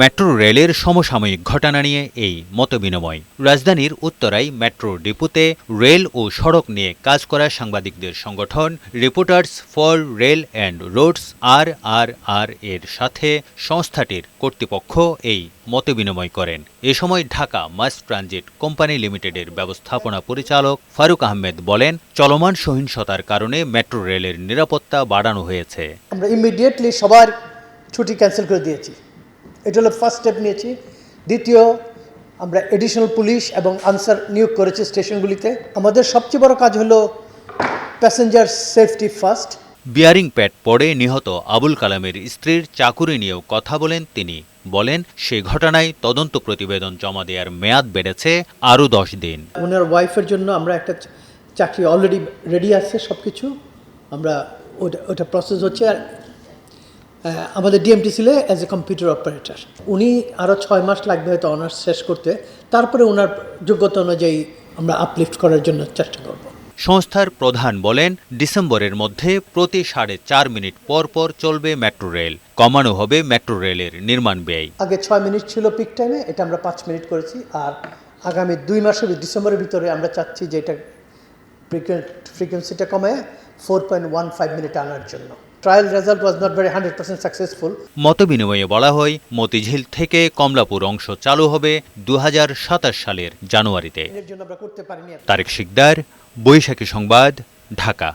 Metro রেলের সমসাময়িক ঘটনা নিয়ে এই মতবিনিময়। রাজধানীর উত্তরায় মেট্রো ডিপোতে রেল ও সড়ক নিয়ে কাজ করা সাংবাদিকদের সংগঠন reporters for rail and roads R R R এর সাথে সংস্থাটির কর্তৃপক্ষ এই মতবিনিময় করেন। এ সময় ঢাকা মাস ট্রানজিট কোম্পানি লিমিটেডের ব্যবস্থাপনা পরিচালক ফারুক আহমেদ বলেন, চলমান সহিংসতার কারণে মেট্রো রেলের নিরাপত্তা বাড়ানো হয়েছে। আমরা ইমিডিয়েটলি সবার ছুটি ক্যান্সেল করে দিয়েছি। এটা হলো ফার্স্ট স্টেপ নিয়েছি। দ্বিতীয় আমরা এডিশনাল পুলিশ এবং আনসার নিয়োগ করেছি স্টেশনগুলিতে। আমাদের সবচেয়ে বড় কাজ হলো passenger safety first bearing pad পড়ে নিহত আবুল কালামের স্ত্রীর চাকুরি নিয়েও কথা বলেন তিনি। বলেন সে ঘটনায় তদন্ত প্রতিবেদন জমা দেওয়ার মেয়াদ বেড়েছে আরও দশ দিন। ওনার ওয়াইফের জন্য আমরা একটা চাকরি অলরেডি রেডি আছে সব কিছু আমরা ওটা ওটা প্রসেস হচ্ছে। আর আমাদের ডিএমটি ছিল অ্যাজ এ কম্পিউটার অপারেটর উনি আরও ছয় মাস লাগবে হয়তো অনার্স শেষ করতে। তারপরে ওনার যোগ্যতা অনুযায়ী আমরা আপলিফট করার জন্য চেষ্টা করব। সংস্থার প্রধান বলেন ডিসেম্বরের মধ্যে প্রতি সাড়ে চার মিনিট পর পর চলবে মেট্রো রেল কমানো হবে মেট্রো রেলের নির্মাণ ব্যয়। আগে ছয় মিনিট ছিল পিক টাইমে এটা আমরা পাঁচ মিনিট করেছি। আর আগামী দুই মাসের ডিসেম্বরের ভিতরে আমরা চাচ্ছি যে এটা ফ্রিকোয়েন্সিটা কমে four point one five minute আনার জন্য। Trial result not very hundred percent successful মতবিনিময়ে বলা হয় মতিঝিল থেকে কমলাপুর অংশ চালু হবে দু হাজার সাতাশ সালের জানুয়ারিতে। এর জন্য করতে পারিনি। তারেক শিকদার বৈশাখী সংবাদ ঢাকা।